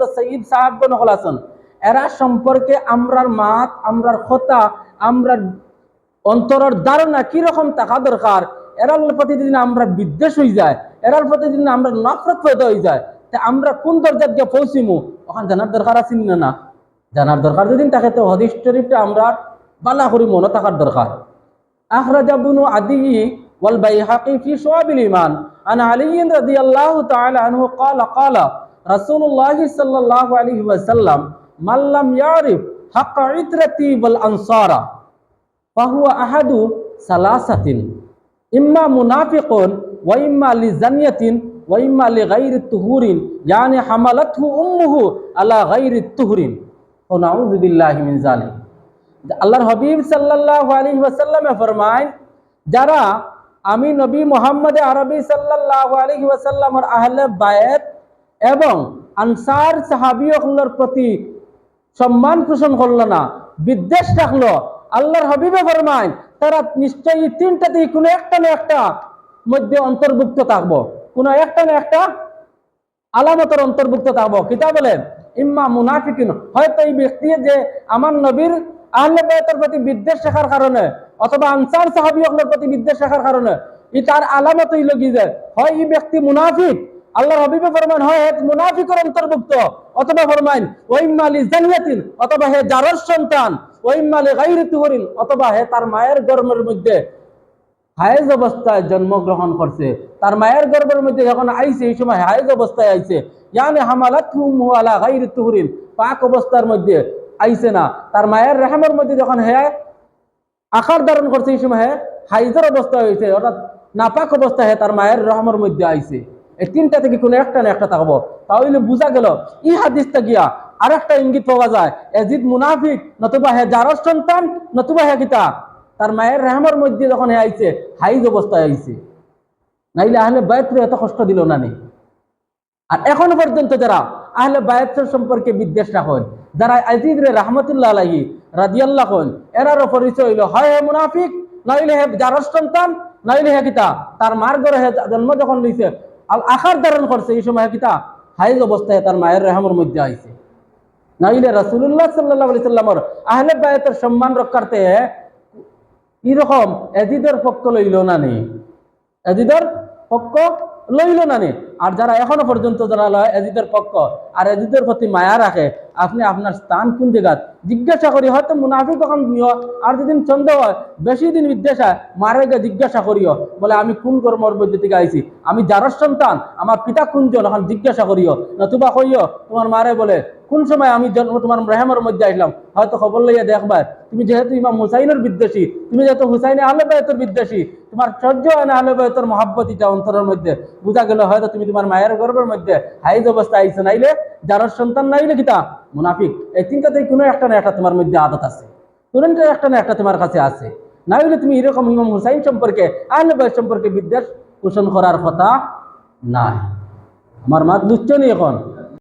পর্যন্ত সঈদ সাহাবগণ হল আছেন এরা সম্পর্কে আমরার মাত আমরার কথা আমরার অন্তরের ধারণা কিরকম থাকা দরকার এরার প্রতিদিন আমরা বিদ্বেষ হয়ে যায় এরার প্রতিদিন আমরা নফরত পয়দা হয়ে যায় তা আমরা কোন দরজাত গিয়ে পৌঁছিমু ওখান জানার দরকার আছে না না জানার দরকার যদি থাকে তো হদিস শরীফটা আমরা বালা করি মনে থাকার দরকার أخرج ابن عدي والبيهقي في شعب الإيمان عن علي رضي الله تعالى عنه قال قال রাসুল্লাহ সাল্লাহ আলী ওয়াসাল্লাম মাল্লাম ইয়ারিফ হাক ইতরতি বল আনসারা, ফাহুয়া আহাদু সালাসাতিন, ইম্মা মুনাফিকুন ওয়া ইম্মা লিজানিয়াতিন ওয়া ইম্মা লিগাইরি তুহুরিন, ইয়ানি হামালাতহু উম্মুহু আলা গাইরি তুহুরিন। ও নাউযু বিল্লাহি মিন যালিক। আল্লাহর হাবিব সাল্লাল্লাহু আলাইহি ওয়াসাল্লামে ফরমায়, যারা আমি নবী মোহাম্মদ আরবি সাল্লাল্লাহু আলাইহি ওয়াসাল্লামের আহলে বায়েত এবং আনসার সাহাবীয়গুলোর প্রতি সম্মান পোষণ করল না, বিদ্বেষ রাখল। আল্লাহর হবিবে ফরমায়, তারা নিশ্চয়ই তিনটাতেই কোনো একটা না একটা মধ্যে অন্তর্ভুক্ত থাকব। কোনো একটা না একটা আলামতের অন্তর্ভুক্ত থাকব। কিতা বলেন ইম্মা মুনাফিকিন। হয়তো এই ব্যক্তি যে আমার নবীর আহলে প্রতি বিদ্বেষ রাখার কারণে, অথবা আনসার সাহাবিয়কদের প্রতি বিদ্বেষ রাখার কারণে ই তার আলামত হইল কি যে হয় এই ব্যক্তি মুনাফিক আল্লাহ হবিবে ফরমান হয় হে মুনাফিকের অন্তর্ভুক্ত, অথবা ফরমাইন ওই মালি জানিয়াতিন অথবা হে জারর সন্তান ওই মালি গাইরি তুহরিন অথবা হে তার মায়ের গর্মের মধ্যে হায়েজ অবস্থায় জন্মগ্রহণ করছে। তার মায়ের গর্ভের মধ্যে যখন আইছে, এই সময় হায়েজ অবস্থায় আইছে। ইয়ানি হামালাত আলা গাইরি তুহরিন পাক অবস্থার মধ্যে আইছে না। তার মায়ের রেহামের মধ্যে যখন হে আকার ধারণ করছে, এই সময় হে হাইজের অবস্থা হয়েছে, অর্থাৎ নাপাক অবস্থায় হে তার মায়ের রহমের মধ্যে আইছে। এই তিনটা থেকে কোনো একটা না একটা থাকব। তাহলে বোঝা গেল ই হাদিসটা গিয়া আর একটা ইঙ্গিত পাওয়া যায় এজিদ মুনাফিক, নতুবা হে জারস সন্তান, নতুবা হে কিতা তার মায়ের রেহমের মধ্যে যখন হে আইছে, হাইজ অবস্থায় আইছে। নাইলে আহলে বায়ত্রে এত কষ্ট দিল না নি। আর এখনও পর্যন্ত যারা আহলে বায়াতের সম্পর্কে বিদ্বেষ রাখেন, যারা আজিদ রে রহমতুল্লাহ আলাহি রাজিয়াল্লাহ হন এরারও পরিচয় হইল, হয় হে মুনাফিক, নইলে হে জারস সন্তান, নইলে হে কিতা তার মার ঘরে হে জন্ম যখন লইছে আল আখার ধারণ করছে, এই সময় কিতা? হাইজ অবস্থায় তার মায়ের রেহামের মধ্যে আইছে। নইলে রাসূলুল্লাহ সাল্লাল্লাহু আলাইহি সাল্লামর আহলে বায়াতের সম্মান রক্ষার্থে এরকম এজিদের পক্ষ লইল না নেই এজিদের পক্ষ লইল না নে? আর যারা এখনও পর্যন্ত যারা এজিদের পক্ষ আর এজিদের প্রতি মায়া রাখে, আপনি আপনার স্থান কোন জায়গাত? জিজ্ঞাসা করি, হয়তো মুনাফিক কখন নিও আর যেদিন সন্দেহ হয়, বেশি দিন বিদ্বেষা মারে গিয়ে জিজ্ঞাসা করিও, বলে আমি কোন কর্মর মধ্যে থেকে আইছি? আমি যার সন্তান, আমার পিতা কুঞ্জন এখন জিজ্ঞাসা করিও, নতুবা কইও, তোমার মারে বলে, কোন সময় আমি জন্ম তোমার রেহেমের মধ্যে আসলাম? হয়তো খবর লইয়া দেখবার তুমি যেহেতু ইমাম হুসাইনের বিদ্বেষী, তুমি যেহেতু হুসাইনে আহলে বায়তের বিদ্বেষী, তোমার সহ্য হয় না আহলে বায়তের মহাব্বত এটা অন্তরের মধ্যে। বোঝা গেল, হয়তো তুমি তোমার মায়ের গর্বের মধ্যে হাইজ অবস্থা আইসে নাইলে, যার সন্তান নাইলে কিতা? মুনাফিক। এই তিনটাতেই কোনো একটা না একটা তোমার মধ্যে আদত আছে। কোনো একটা না একটা তোমার কাছে আছে। না হলে তুমি এরকম ইমাম হুসাইন সম্পর্কে, আহলে বয়স সম্পর্কে বিদ্বেষ পোষণ করার কথা নাই। আমার মাত বুঝছ এখন?